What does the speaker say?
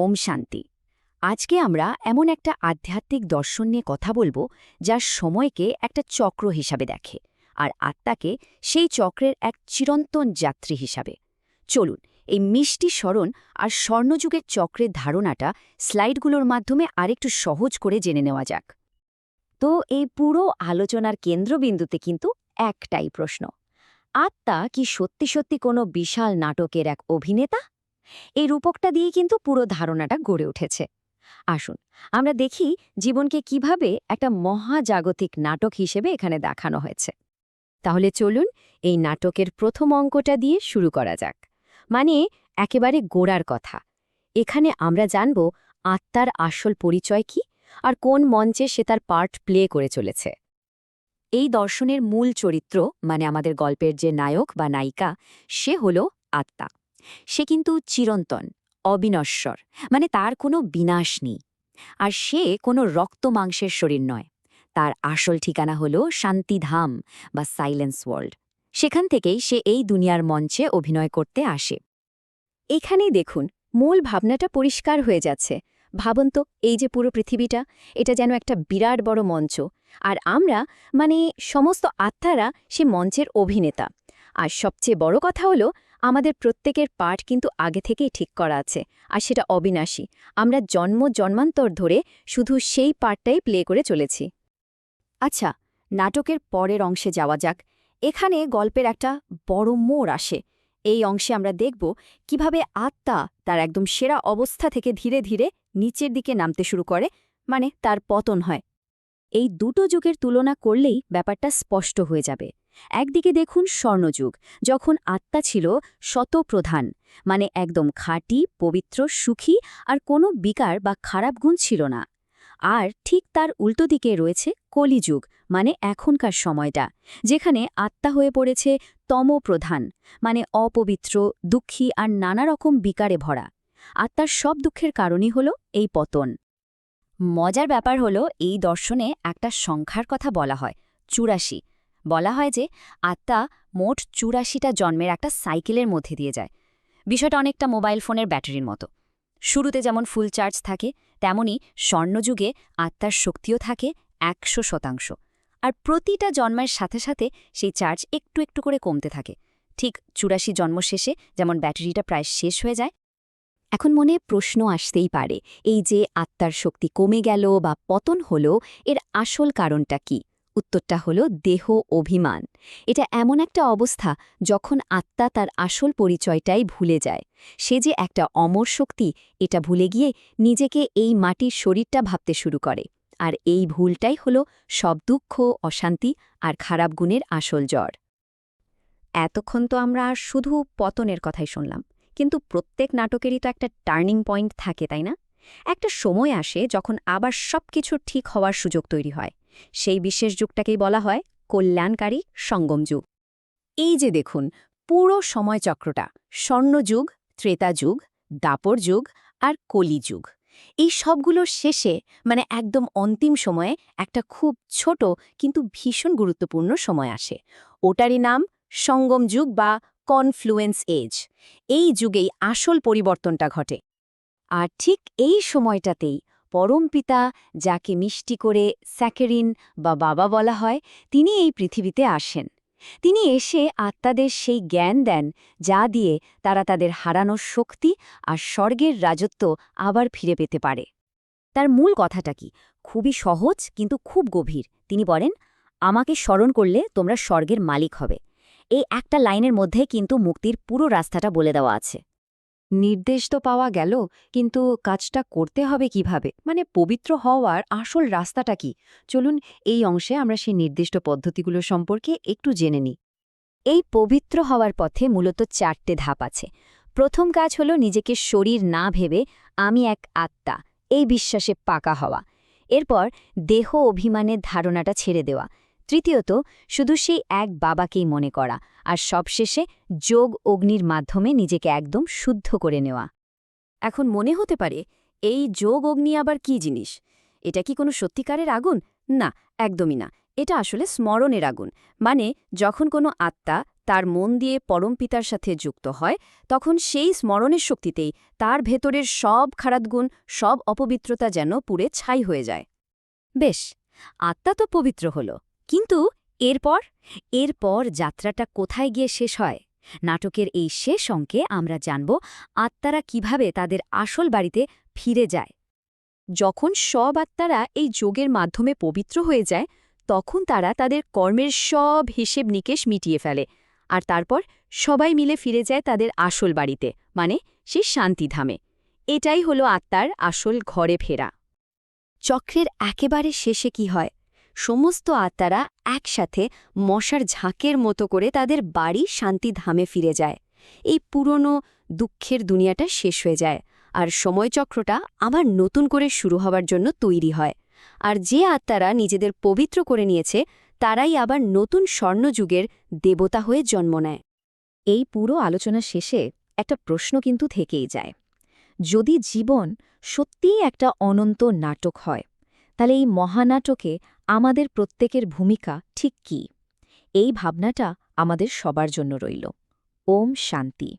ওম শান্তি। আজকে আমরা এমন একটা আধ্যাত্মিক দর্শন নিয়ে কথা বলব যা সময়কে একটা চক্র হিসাবে দেখে আর আত্মাকে সেই চক্রের এক চিরন্তন যাত্রী হিসাবে। চলুন, এই মিষ্টি স্মরণ আর স্বর্ণযুগের চক্রের ধারণাটা স্লাইডগুলোর মাধ্যমে আরেকটু সহজ করে জেনে নেওয়া যাক। তো এই পুরো আলোচনার কেন্দ্রবিন্দুতে কিন্তু একটাই প্রশ্ন, আত্মা কি সত্যি সত্যি কোনো বিশাল নাটকের এক অভিনেতা? এই রূপকটা দিয়ে কিন্তু পুরো ধারণাটা গড়ে উঠেছে। আসুন, আমরা দেখি জীবনকে কীভাবে একটা মহাজাগতিক নাটক হিসেবে এখানে দেখানো হয়েছে। তাহলে চলুন এই নাটকের প্রথম অঙ্কটা দিয়ে শুরু করা যাক। মানে একেবারে গোড়ার কথা। এখানে আমরা জানব আত্মার আসল পরিচয় কি আর কোন মঞ্চে সে তার পার্ট প্লে করে চলেছে। এই দর্শনের মূল চরিত্র মানে আমাদের গল্পের যে নায়ক বা নায়িকা, সে হল আত্মা। সে কিন্তু চিরন্তন, অবিনশ্বর মানে তার কোনো বিনাশ নেই। আর সে কোনো রক্ত মাংসের শরীর নয়। তার আসল ঠিকানা হল শান্তিধাম বা সাইলেন্স ওয়ার্ল্ড। সেখান থেকেই সে এই দুনিয়ার মঞ্চে অভিনয় করতে আসে। এখানেই দেখুন, মূল ভাবনাটা পরিষ্কার হয়ে যাচ্ছে। ভাবুন তো, এই যে পুরো পৃথিবীটা, এটা যেন একটা বিরাট বড় মঞ্চ। আর আমরা মানে সমস্ত আত্মারা সে মঞ্চের অভিনেতা। আর সবচেয়ে বড় কথা হলো আমাদের প্রত্যেকের পাঠ কিন্তু আগে থেকেই ঠিক করা আছে, আর সেটা অবিনাশী। আমরা জন্ম জন্মান্তর ধরে শুধু সেই পার্টটাই প্লে করে চলেছি। আচ্ছা নাটকের পরের অংশে যাওয়া যাক। এখানে গল্পের একটা বড় মোড় আসে। এই অংশে আমরা দেখব কীভাবে আত্মা তার একদম সেরা অবস্থা থেকে ধীরে ধীরে নিচের দিকে নামতে শুরু করে মানে তার পতন হয়। এই দুটো যুগের তুলনা করলেই ব্যাপারটা স্পষ্ট হয়ে যাবে। একদিকে দেখুন স্বর্ণযুগ, যখন আত্মা ছিল শতপ্রধান মানে একদম খাঁটি, পবিত্র, সুখী, আর কোনো বিকার বা খারাপ গুণ ছিল না। আর ঠিক তার উল্টো দিকে রয়েছে কলিযুগ মানে এখনকার সময়টা, যেখানে আত্মা হয়ে পড়েছে তমপ্রধান মানে অপবিত্র, দুঃখী, আর নানা রকম বিকারে ভরা। আত্মার সব দুঃখের কারণই হল এই পতন। মজার ব্যাপার হলো এই দর্শনে একটা সংখ্যার কথা বলা হয়, চুরাশি বলা হয় যে আত্মা মোট চুরাশিটা জন্মের একটা সাইকেলের মধ্যে দিয়ে যায়। বিষয়টা অনেকটা মোবাইল ফোনের ব্যাটারির মতো। শুরুতে যেমন ফুল চার্জ থাকে, তেমনি স্বর্ণযুগে আত্মার শক্তিও থাকে একশো শতাংশ। আর প্রতিটা জন্মের সাথে সাথে সেই চার্জ একটু একটু করে কমতে থাকে। ঠিক চুরাশি জন্ম শেষে যেমন ব্যাটারিটা প্রায় শেষ হয়ে যায়। এখন মনে প্রশ্ন আসতেই পারে, এই যে আত্মার শক্তি কমে গেল বা পতন হল, এর আসল কারণটা কি? উত্তরটা হল দেহ অভিমান। এটা এমন একটা অবস্থা যখন আত্মা তার আসল পরিচয়টাই ভুলে যায়। সে যে একটা অমর শক্তি, এটা ভুলে গিয়ে নিজেকে এই মাটির শরীরটা ভাবতে শুরু করে। আর এই ভুলটাই হল সব দুঃখ, অশান্তি আর খারাপ গুণের আসল জ্বর। এতক্ষণ তো আমরা শুধু পতনের কথাই শুনলাম, কিন্তু প্রত্যেক নাটকেরই তো একটা টার্নিং পয়েন্ট থাকে, তাই না? একটা সময় আসে যখন আবার সব কিছু ঠিক হওয়ার সুযোগ তৈরি হয়। সেই বিশেষ যুগটাকেই বলা হয় কল্যাণকারী সঙ্গম যুগ। এই যে দেখুন, পুরো সময়চক্রটা স্বর্ণযুগ ত্রেতাযুগ দাপর যুগ আর কলিযুগ এই সবগুলোর শেষে মানে একদম অন্তিম সময়ে একটা খুব ছোট কিন্তু ভীষণ গুরুত্বপূর্ণ সময় আসে। ওটারই নাম সঙ্গম যুগ বা কনফ্লুয়েন্স এজ। এই যুগেই আসল পরিবর্তনটা ঘটে। আর ঠিক এই সময়টাতেই পরমপিতা যাকে মিষ্টি করে স্যাকেরিন বা বাবা বলা হয়, তিনি এই পৃথিবীতে আসেন। তিনি এসে আত্মাদের সেই জ্ঞান দেন, যা দিয়ে তারা তাদের হারানোর শক্তি আর স্বর্গের রাজত্ব আবার ফিরে পেতে পারে। তার মূল কথাটা কি? খুবই সহজ, কিন্তু খুব গভীর। তিনি বলেন, আমাকে স্মরণ করলে তোমরা স্বর্গের মালিক হবে। এই একটা লাইনের মধ্যে কিন্তু মুক্তির পুরো রাস্তাটা বলে দেওয়া আছে। নির্দেশ তো পাওয়া গেল, কিন্তু কাজটা করতে হবে কীভাবে? মানে পবিত্র হওয়ার আসল রাস্তাটা কি? চলুন এই অংশে আমরা সেই নির্দিষ্ট পদ্ধতিগুলো সম্পর্কে একটু জেনে নিই। এই পবিত্র হওয়ার পথে মূলত চারটে ধাপ আছে। প্রথম কাজ হলো নিজেকে শরীর না ভেবে, আমি এক আত্মা, এই বিশ্বাসে পাকা হওয়া। এরপর দেহ অভিমানের ধারণাটা ছেড়ে দেওয়া। তৃতীয়ত, শুধু সেই এক বাবাকেই মনে করা, আর সবশেষে যোগ অগ্নির মাধ্যমে নিজেকে একদম শুদ্ধ করে নেওয়া। এখন মনে হতে পারে, এই যোগ অগ্নি আবার কি জিনিস? এটা কি কোনো সত্যিকারের আগুন? না, একদমই না। এটা আসলে স্মরণের আগুন। মানে যখন কোনো আত্মা তার মন দিয়ে পরমপিতার সাথে যুক্ত হয়, তখন সেই স্মরণের শক্তিতেই তার ভেতরের সব খারাপ গুণ, সব অপবিত্রতা যেন পুড়ে ছাই হয়ে যায়। বেশ, আত্মা তো পবিত্র হল। কিন্তু এরপর এরপর যাত্রাটা কোথায় গিয়ে শেষ হয়? নাটকের এই শেষ অঙ্কে আমরা জানব আত্মারা কীভাবে তাদের আসল বাড়িতে ফিরে যায়। যখন সব আত্মারা এই যোগের মাধ্যমে পবিত্র হয়ে যায়, তখন তারা তাদের কর্মের সব হিসেব নিকেশ মিটিয়ে ফেলে আর তারপর সবাই মিলে ফিরে যায় তাদের আসল বাড়িতে মানে সেই শান্তিধামে। এটাই হলো আত্মার আসল ঘরে ফেরা। চক্রের একেবারে শেষে কি হয়? সমস্ত আত্মারা একসাথে মশার ঝাঁকের মতো করে তাদের বাড়ি শান্তিধামে ফিরে যায়। এই পুরনো দুঃখের দুনিয়াটা শেষ হয়ে যায় আর সময়চক্রটা আবার নতুন করে শুরু হবার জন্য তৈরি হয়। আর যে আত্মারা নিজেদের পবিত্র করে নিয়েছে, তারাই আবার নতুন স্বর্ণযুগের দেবতা হয়ে জন্ম নেয়। এই পুরো আলোচনা শেষে একটা প্রশ্ন কিন্তু থেকেই যায়। যদি জীবন সত্যিই একটা অনন্ত নাটক হয়, তাহলে এই মহানাটকে আমাদের প্রত্যেকের ভূমিকা ঠিক কী? এই ভাবনাটা আমাদের সবার জন্য রইল। ওম শান্তি।